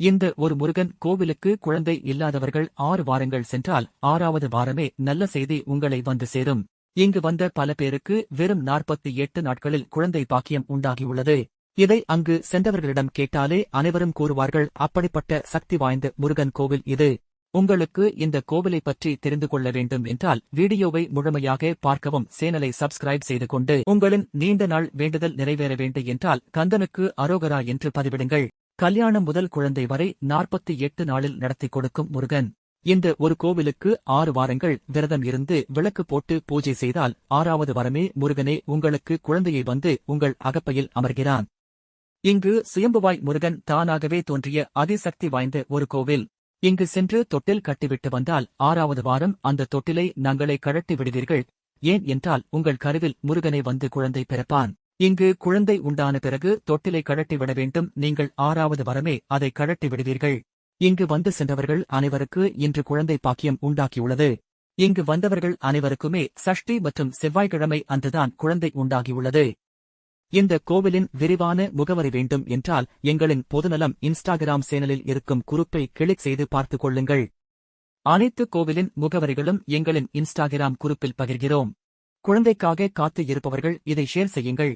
இந்த ஒரு முருகன் கோவிலுக்கு குழந்தை இல்லாதவர்கள் ஆறு வாரங்கள் சென்றால் ஆறாவது வாரமே நல்ல செய்தி உங்களை வந்து சேரும். இங்கு வந்த பல பேருக்கு வெறும் நாற்பத்தி எட்டு நாட்களில் குழந்தை பாக்கியம் உண்டாகியுள்ளது. இதை அங்கு சென்றவர்களிடம் கேட்டாலே அனைவரும் கூறுவார்கள் அப்படிப்பட்ட சக்தி வாய்ந்த முருகன் கோவில் இது. உங்களுக்கு இந்த கோவிலை பற்றி தெரிந்து கொள்ள வேண்டும் என்றால் வீடியோவை முழுமையாக பார்க்கவும் சேனலை சப்ஸ்கிரைப் செய்து கொண்டு உங்களின் நீண்ட நாள் வேண்டுதல் நிறைவேற வேண்டும் என்றால் கந்தனுக்கு அரோகரா என்று பதிவிடுங்கள். கல்யாணம் முதல் குழந்தை வரை நாற்பத்தி எட்டு நாளில் நடத்தி கொடுக்கும் முருகன். இந்த ஒரு கோவிலுக்கு ஆறு வாரங்கள் விரதம் இருந்து விளக்கு போட்டு பூஜை செய்தால் ஆறாவது வரமே முருகனே உங்களுக்கு குழந்தையை வந்து உங்கள் அகப்பையில் அமர்கிறான். இங்கு சுயம்புவாய் முருகன் தானாகவே தோன்றிய அதிசக்தி வாய்ந்த ஒரு கோவில். இங்கு சென்று தொட்டில் கட்டிவிட்டு வந்தால் ஆறாவது வாரம் அந்த தொட்டிலை நாங்களே கழட்டி விடுவீர்கள். ஏன் என்றால் உங்கள் கருவில் முருகனை வந்து குழந்தை பிறப்பான். இங்கு குழந்தை உண்டான பிறகு தொட்டிலை கழட்டி விட வேண்டும். நீங்கள் ஆறாவது வரமே அதை கழட்டி விடுவீர்கள். இங்கு வந்து சென்றவர்கள் அனைவருக்கு இன்று குழந்தை பாக்கியம் உண்டாக்கியுள்ளது இங்கு வந்தவர்கள் அனைவருக்குமே சஷ்டி மற்றும் செவ்வாய்க்கிழமை அன்றுதான் குழந்தை உண்டாகியுள்ளது. இந்த கோவிலின் விரிவான முகவரி வேண்டும் என்றால் எங்களின் பொதுநலம் இன்ஸ்டாகிராம் சேனலில் இருக்கும் குறுப்பை கிளிக் செய்து பார்த்துக் கொள்ளுங்கள். அனைத்து கோவிலின் முகவரிகளும் எங்களின் இன்ஸ்டாகிராம் குறுப்பில் பகிர்கிறோம். குழந்தைக்காக காத்து இருப்பவர்கள் இதை ஷேர் செய்யுங்கள்.